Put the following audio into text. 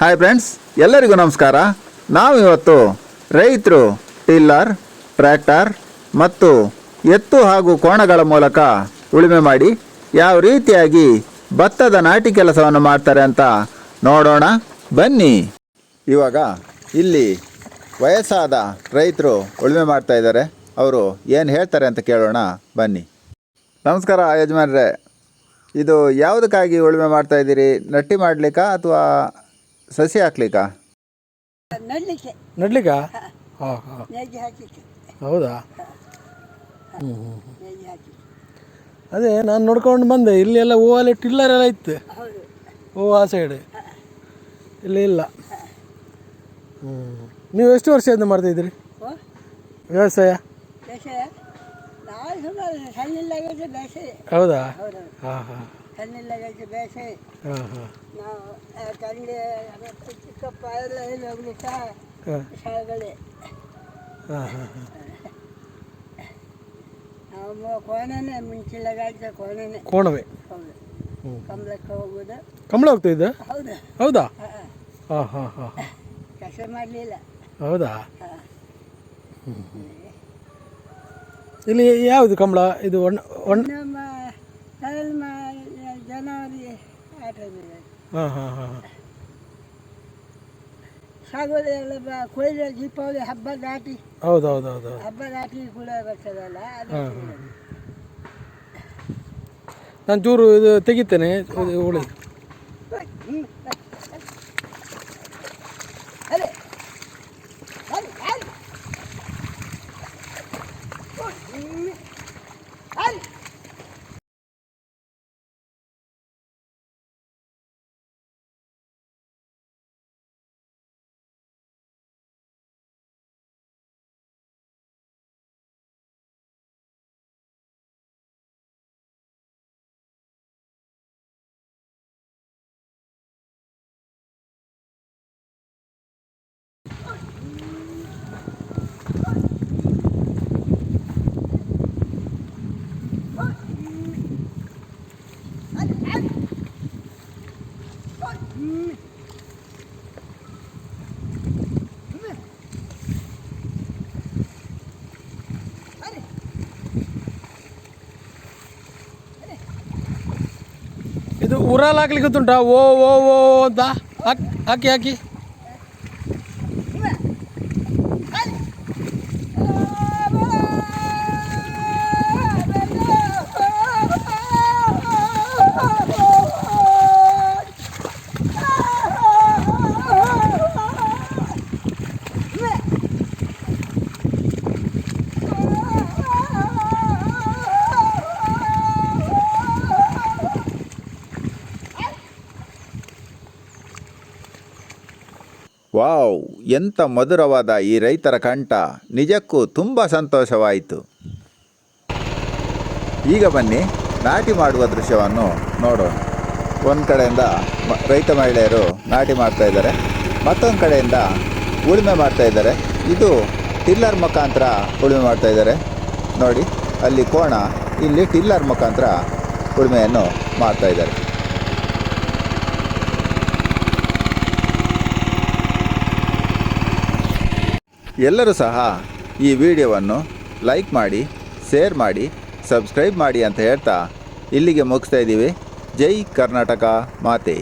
Hi friends ಎಲ್ಲರಿಗೂ ನಮಸ್ಕಾರ. ನಾವು ಇವತ್ತು ರೈತರು, ಟಿಲ್ಲರ್, ಟ್ರ್ಯಾಕ್ಟರ್ ಮತ್ತು ಎತ್ತು ಹಾಗೂ ಕೋಣಗಳ ಮೂಲಕ ಉಳುಮೆ ಮಾಡಿ ಯಾವ ರೀತಿಯಾಗಿ ಭತ್ತದ ನಾಟಿ ಕೆಲಸವನ್ನು ಮಾಡ್ತಾರೆ ಅಂತ ನೋಡೋಣ. ಬನ್ನಿ. ಇವಾಗ ಇಲ್ಲಿ ವಯಸ್ಸಾದ ರೈತರು ಉಳುಮೆ ಮಾಡ್ತಾ ಇದ್ದಾರೆ. ಅವರು ಏನು ಹೇಳ್ತಾರೆ ಅಂತ ಕೇಳೋಣ. ಬನ್ನಿ. ನಮಸ್ಕಾರ ಯಜಮಾನ್ರೆ. ಇದು ಯಾವುದಕ್ಕಾಗಿ ಉಳುಮೆ ಮಾಡ್ತಾ ಇದ್ದೀರಿ? ನಟ್ಟಿ ಮಾಡಲಿಕ್ಕಾ ಅಥವಾ ಸಸಿ ಹಾಕ್ಲಿಕ್ಕಾ? ನಡ್ಲಿಕ್ಕೆ. ನಡ್ಲಿಕ್ಕ? ಹಾಂ. ಹಾಂ ನೇಜಿ ಹಾಕಿಕ್ಕೆ ಹೌದಾ? ಹ್ಞೂ ಹ್ಞೂ ನೇಜಿ ಅದೇ ನಾನು ನೋಡ್ಕೊಂಡು ಬಂದೆ. ಇಲ್ಲಿ ಎಲ್ಲ ಹೂವಲ್ಲಿ ಟಿಲ್ಲರ್ ಎಲ್ಲ ಇತ್ತು. ಹೌದು. ಹೂವು ಆ ಸೈಡ್ ಇಲ್ಲಿ ಇಲ್ಲ. ಹ್ಞೂ ನೀವು ಎಷ್ಟು ವರ್ಷದಿಂದ ಮಾಡ್ತಾಯಿದ್ದೀರಿ ಓ ವ್ಯವಸಾಯ? ಬೇಸಾಯ? ನಾವು ಸುಮಾರು ಸಣ್ಣಿಲ್ಲಾಗೈತೆ ಬೇಸಾಯ. ಹೌದಾ? ಹೌದು ಹಾಂ ಹಾಂ. ಸಣ್ಣಿಲ್ಲಾಗೈತೆ ಬೇಸಾಯ ಹಾಂ ಹಾಂ. ನಾವು ತಂದೆ ಮತ್ತು ಚಿಕ್ಕಪ್ಪ ಎಲ್ಲ ಎಲ್ಲಿ ಹೋಗ್ಲಿಕ್ಕೆ ಹಾಂ. ಶಾಲೆಗಳೇ ಹಾಂ ಹಾಂ ಹಾಂ. ನಾವು ಕೋಣನೆ ಮುಂಚಿಲಾಗೈತೆ ಕೋಣನೆ. ಕೋಣವೇ. ಹೌದು ಹ್ಞೂ ಕಂಬಳಕ್ಕೆ ಕಮಲ ಕಂಬಳ ಹೋಗ್ತಾಯಿದ್ದ ಹೌದು. ಹೌದಾ? ಹಾಂ ಹಾಂ. ಹಾಂ ಕೆಲಸ ಮಾಡಲಿಲ್ಲ. ಹೌದಾ? ಇಲ್ಲಿ ಯಾವುದು ಕಂಬಳ ಇದು ಒಣ ಒಣ ಹಾಂ ಹಾಂ ಹಾಂ ಸಾಗುವಳಿ ಎಲ್ಲ ಬ ಕೊಯ್ಲು ದೀಪಾವಳಿ ಹಬ್ಬ ದಾಟಿ ಹೌದು ಹೌದು ಹೌದು ಹೌದು ಹಬ್ಬ ದಾಟಿ ಕೂಡ ಬರ್ತದಲ್ಲ ಅದು ಹಾಂ ಹಾಂ ನಾನು ಚೂರು ಇದು ತೆಗಿತೇನೆ ಉಳಿದು ಉಳಿ ಹ್ಮ್. ಅದೇ ಅಲ್ಲಿ, ಅಲ್ಲಿ. ಹ್ಮ್. ಅಲ್ಲಿ. ಇದು ಉರಾಲ್ ಹಾಕ್ಲಿಕ್ಕೆ ಉಂಟ ಓ ಓ ಓ ಅಂತ. ಹಾಕಿ ಹಾಕಿ ಹಾಕಿ. ವಾವ್ ಎಂಥ ಮಧುರವಾದ ಈ ರೈತರ ಕಂಠ. ನಿಜಕ್ಕೂ ತುಂಬ ಸಂತೋಷವಾಯಿತು. ಈಗ ಬನ್ನಿ, ನಾಟಿ ಮಾಡುವ ದೃಶ್ಯವನ್ನು ನೋಡೋಣ. ಒಂದು ಕಡೆಯಿಂದ ರೈತ ಮಹಿಳೆಯರು ನಾಟಿ ಮಾಡ್ತಾ ಇದ್ದಾರೆ. ಮತ್ತೊಂದು ಕಡೆಯಿಂದ ಉಳುಮೆ ಮಾಡ್ತಾ ಇದ್ದಾರೆ. ಇದು ಟಿಲ್ಲರ್ ಮುಖಾಂತರ ಉಳುಮೆ ಮಾಡ್ತಾ ಇದ್ದಾರೆ. ನೋಡಿ, ಅಲ್ಲಿ ಕೋಣ, ಇಲ್ಲಿ ಟಿಲ್ಲರ್ ಮುಖಾಂತರ ಉಳುಮೆಯನ್ನು ಮಾಡ್ತಾ ಇದ್ದಾರೆ. ಎಲ್ಲರೂ ಸಹ ಈ ವಿಡಿಯೋವನ್ನು ಲೈಕ್ ಮಾಡಿ, ಶೇರ್ ಮಾಡಿ, ಸಬ್ಸ್ಕ್ರೈಬ್ ಮಾಡಿ ಅಂತ ಹೇಳ್ತಾ ಇಲ್ಲಿಗೆ ಮುಗಿಸ್ತಾ ಇದ್ದೀವಿ. ಜೈ ಕರ್ನಾಟಕ ಮಾತೆ.